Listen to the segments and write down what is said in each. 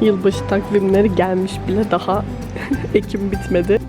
Yılbaşı takvimleri gelmiş bile daha Ekim bitmedi.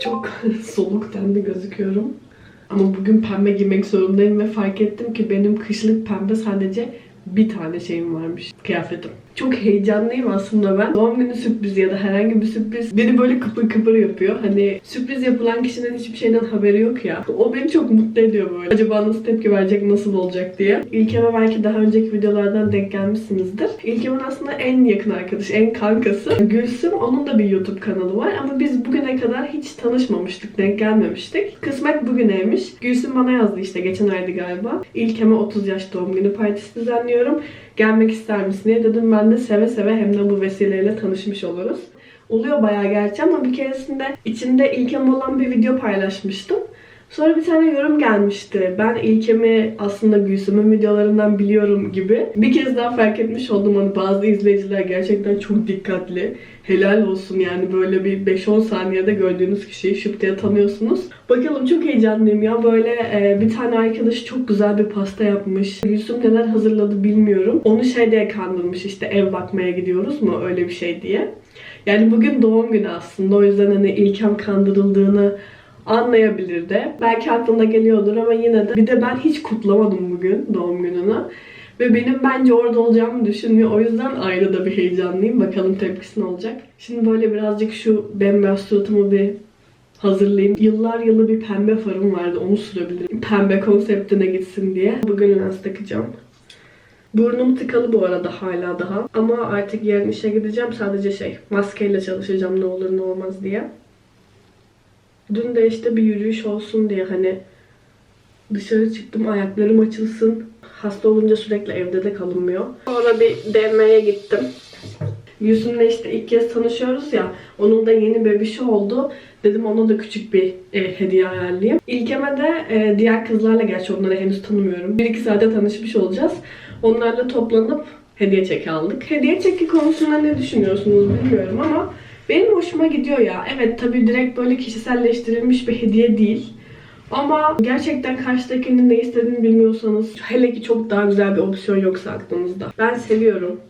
Çok soluk tenli gözüküyorum. Ama bugün pembe giymek zorundayım ve fark ettim ki benim kışlık pembe sadece bir tane şeyim varmış. Kıyafetim. Çok heyecanlıyım aslında ben. Doğum günü sürprizi ya da herhangi bir sürpriz beni böyle kıpır kıpır yapıyor. Hani sürpriz yapılan kişinin hiçbir şeyden haberi yok ya. O beni çok mutlu ediyor böyle. Acaba nasıl tepki verecek, nasıl olacak diye. İlkem'e belki daha önceki videolardan denk gelmişsinizdir. İlkem'in aslında en yakın arkadaşı, en kankası. Gülsüm, onun da bir YouTube kanalı var ama biz bugüne kadar hiç tanışmamıştık, denk gelmemiştik. Kısmet bugüneymiş. Gülsüm bana yazdı işte geçen aydı galiba. İlkem'e 30 yaş doğum günü partisi düzenliyorum. Gelmek ister misin diye dedim ben de seve seve hem de bu vesileyle tanışmış oluruz. Oluyor bayağı gerçi ama bir keresinde içinde İlkem olan bir video paylaşmıştım. Sonra bir tane yorum gelmişti. Ben İlkem'i aslında Gülsüm'ün videolarından biliyorum gibi. Bir kez daha fark etmiş oldum hani bazı izleyiciler gerçekten çok dikkatli. Helal olsun yani böyle bir 5-10 saniyede gördüğünüz kişiyi şıp diye tanıyorsunuz. Bakalım çok heyecanlıyım ya. Böyle e, bir tane arkadaşı çok güzel bir pasta yapmış. Gülsüm neler hazırladı bilmiyorum. Onu şey diye kandırmış işte ev bakmaya gidiyoruz mu öyle bir şey diye. Yani bugün doğum günü aslında. O yüzden hani İlkem kandırıldığını anlayabilir de. Belki aklına geliyordur ama yine de. Bir de ben hiç kutlamadım bugün doğum gününü. Ve benim bence orada olacağımı düşünmüyor. O yüzden ayrı da bir heyecanlıyım. Bakalım tepkisi ne olacak. Şimdi böyle birazcık şu bembeyaz suratımı bir hazırlayayım. Yıllar yılı bir pembe farım vardı. Onu sürebilirim. Pembe konseptine gitsin diye. Bugün lens takacağım. Burnum tıkalı bu arada hala daha. Ama artık yarın işe gideceğim. Sadece şey maskeyle çalışacağım ne olur ne olmaz diye. Dün de işte bir yürüyüş olsun diye hani dışarı çıktım ayaklarım açılsın. Hasta olunca sürekli evde de kalınmıyor. Sonra bir DM'ye gittim. Gülsüm'le işte ilk kez tanışıyoruz ya. Onun da yeni bebişi oldu. Dedim ona da küçük bir e, hediye ayarlayayım. İlkeme de e, diğer kızlarla gerçi onları henüz tanımıyorum. Bir iki saate tanışmış olacağız. Onlarla toplanıp hediye çeki aldık. Hediye çeki konusunda ne düşünüyorsunuz bilmiyorum ama benim hoşuma gidiyor ya. Evet tabii direkt böyle kişiselleştirilmiş bir hediye değil. Ama gerçekten karşıdakinin ne istediğini bilmiyorsanız hele ki çok daha güzel bir opsiyon yoksa aklınızda. Ben seviyorum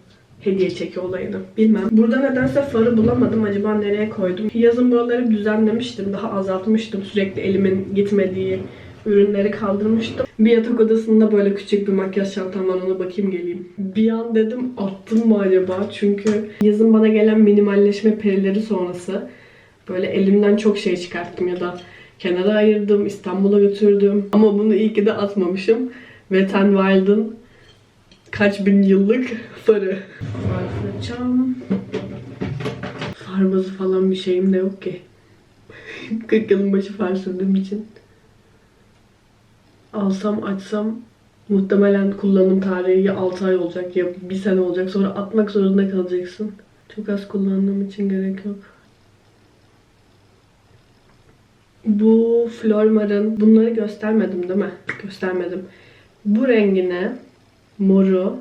hediye çeki olayını. Bilmem. Burada nedense farı bulamadım. Acaba nereye koydum? Yazın buraları düzenlemiştim. Daha azaltmıştım. Sürekli elimin gitmediği ürünleri kaldırmıştım. Bir yatak odasında böyle küçük bir makyaj çantam var ona bakayım geleyim. Bir an dedim attım mı acaba? Çünkü yazın bana gelen minimalleşme perileri sonrası böyle elimden çok şey çıkarttım ya da kenara ayırdım, İstanbul'a götürdüm. Ama bunu iyi ki de atmamışım. Wet n Wild'ın kaç bin yıllık farı. Far fırçam. Farbazı falan bir şeyim de yok ki. 40 yılın başı far sürdüğüm için. Alsam açsam muhtemelen kullanım tarihi ya 6 ay olacak ya 1 sene olacak sonra atmak zorunda kalacaksın. Çok az kullandığım için gerek yok. Bu Flormar'ın bunları göstermedim değil mi? Göstermedim. Bu rengine moru.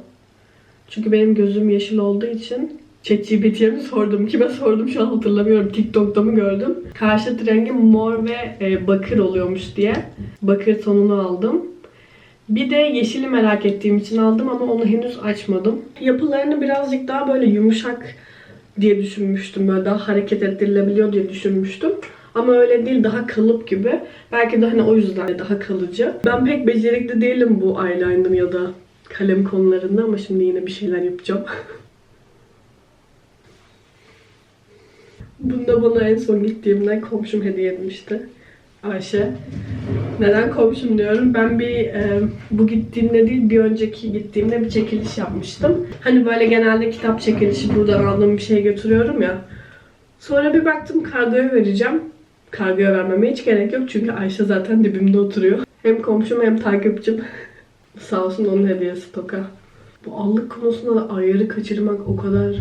Çünkü benim gözüm yeşil olduğu için ChatGPT'ye mi sordum? Kime sordum şu an hatırlamıyorum. TikTok'ta mı gördüm? Karşıt rengi mor ve e, bakır oluyormuş diye. Bakır tonunu aldım. Bir de yeşili merak ettiğim için aldım ama onu henüz açmadım. Yapılarını birazcık daha böyle yumuşak diye düşünmüştüm. Böyle daha hareket ettirilebiliyor diye düşünmüştüm. Ama öyle değil daha kalıp gibi. Belki de hani o yüzden daha kalıcı. Ben pek becerikli değilim bu eyeliner ya da kalem konularında ama şimdi yine bir şeyler yapacağım. Bunu da bana en son gittiğimde komşum hediye etmişti. Ayşe. Neden komşum diyorum? Ben bir e, bu gittiğimde değil bir önceki gittiğimde bir çekiliş yapmıştım. Hani böyle genelde kitap çekilişi buradan aldığım bir şey götürüyorum ya. Sonra bir baktım kargoya vereceğim. Kargoya vermeme hiç gerek yok çünkü Ayşe zaten dibimde oturuyor. Hem komşum hem takipçim. Sağ olsun onun hediyesi toka. Bu allık konusunda da ayarı kaçırmak o kadar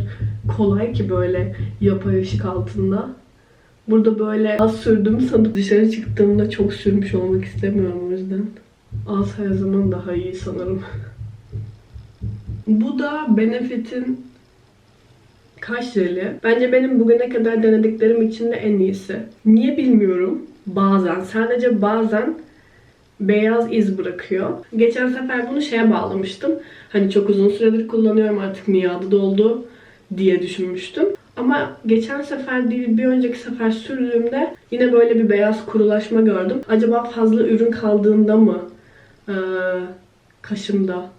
kolay ki böyle yapay ışık altında. Burada böyle az sürdüm sanıp dışarı çıktığımda çok sürmüş olmak istemiyorum o yüzden. Az her zaman daha iyi sanırım. Bu da Benefit'in kaş jeli. Bence benim bugüne kadar denediklerim içinde en iyisi. Niye bilmiyorum. Bazen, sadece bazen beyaz iz bırakıyor. Geçen sefer bunu şeye bağlamıştım. Hani çok uzun süredir kullanıyorum artık miadı doldu diye düşünmüştüm. Ama geçen sefer değil bir önceki sefer sürdüğümde yine böyle bir beyaz kurulaşma gördüm. Acaba fazla ürün kaldığında mı e, kaşımda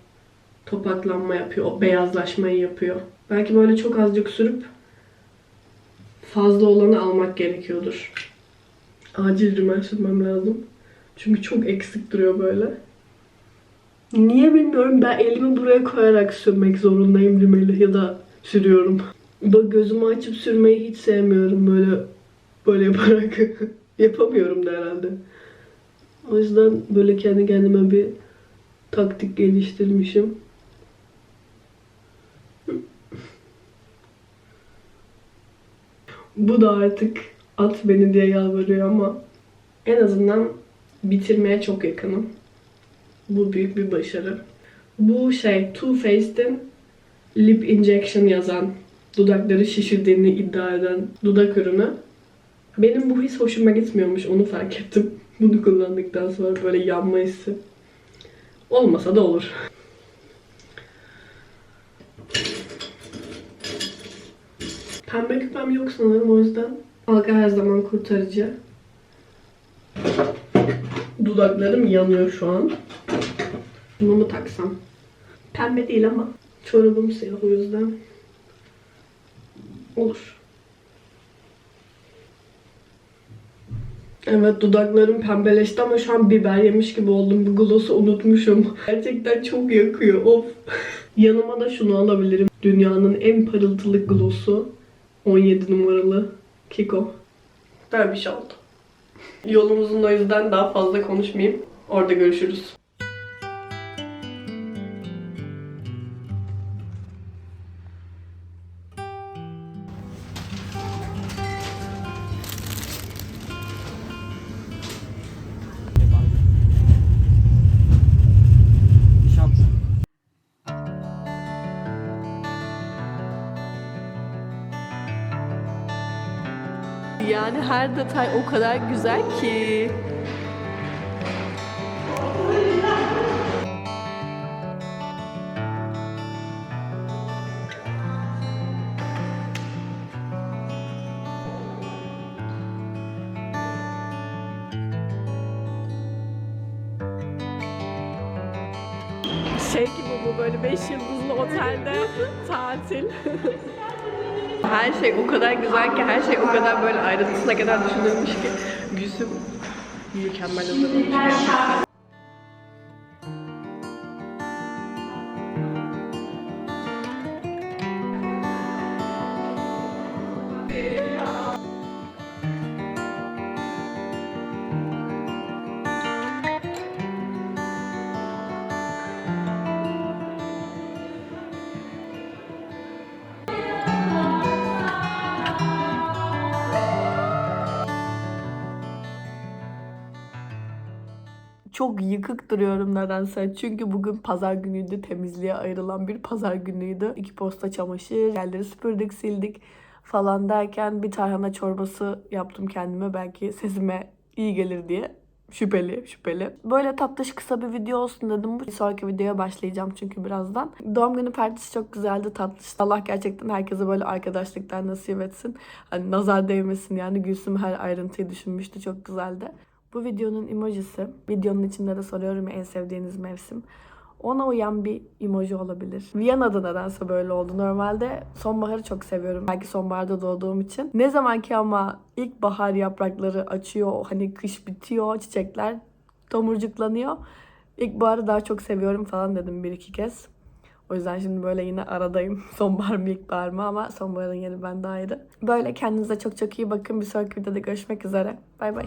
topaklanma yapıyor, o beyazlaşmayı yapıyor. Belki böyle çok azıcık sürüp fazla olanı almak gerekiyordur. Acil rimel sürmem lazım. Çünkü çok eksik duruyor böyle. Niye bilmiyorum ben elimi buraya koyarak sürmek zorundayım rimeli ya da sürüyorum. Böyle gözümü açıp sürmeyi hiç sevmiyorum böyle böyle yaparak. Yapamıyorum da herhalde. O yüzden böyle kendi kendime bir taktik geliştirmişim. Bu da artık at beni diye yalvarıyor ama en azından bitirmeye çok yakınım. Bu büyük bir başarı. Bu şey Too Faced'in Lip Injection yazan, dudakları şişirdiğini iddia eden dudak ürünü. Benim bu his hoşuma gitmiyormuş, onu fark ettim. Bunu kullandıktan sonra böyle yanma hissi. Olmasa da olur. Pembe küpem yok sanırım o yüzden. Halka her zaman kurtarıcı. Dudaklarım yanıyor şu an. Bunu mu taksam? Pembe değil ama çorabım siyah o yüzden. Olur. Evet dudaklarım pembeleşti ama şu an biber yemiş gibi oldum. Bu gloss'u unutmuşum. Gerçekten çok yakıyor. Of. Yanıma da şunu alabilirim. Dünyanın en parıltılı gloss'u. 17 numaralı Kiko. Böyle bir şey oldu. Yolumuzun o yüzden daha fazla konuşmayayım. Orada görüşürüz. Yani her detay o kadar güzel ki. Şey gibi bu böyle 5 yıldızlı otelde tatil. Her şey o kadar güzel ki, her şey o kadar böyle ayrıntısına kadar düşünülmüş ki. Gülsüm mükemmel hazırlamış çok yıkık duruyorum nedense. Çünkü bugün pazar günüydü. Temizliğe ayrılan bir pazar günüydü. İki posta çamaşır, yerleri süpürdük, sildik falan derken bir tarhana çorbası yaptım kendime. Belki sesime iyi gelir diye. Şüpheli, şüpheli. Böyle tatlış kısa bir video olsun dedim. Bir sonraki videoya başlayacağım çünkü birazdan. Doğum günü partisi çok güzeldi, tatlış. Allah gerçekten herkese böyle arkadaşlıklar nasip etsin. Hani nazar değmesin yani. Gülsüm her ayrıntıyı düşünmüştü. Çok güzeldi. Bu videonun emojisi, videonun içinde de soruyorum ya en sevdiğiniz mevsim. Ona uyan bir emoji olabilir. Viyana'da nedense böyle oldu. Normalde sonbaharı çok seviyorum. Belki sonbaharda doğduğum için. Ne zamanki ama ilkbahar yaprakları açıyor, hani kış bitiyor, çiçekler tomurcuklanıyor. İlkbaharı daha çok seviyorum falan dedim bir iki kez. O yüzden şimdi böyle yine aradayım. Sonbahar mı ilkbahar mı ama sonbaharın yeri bende ayrı. Böyle kendinize çok çok iyi bakın. Bir sonraki videoda görüşmek üzere. Bay bay.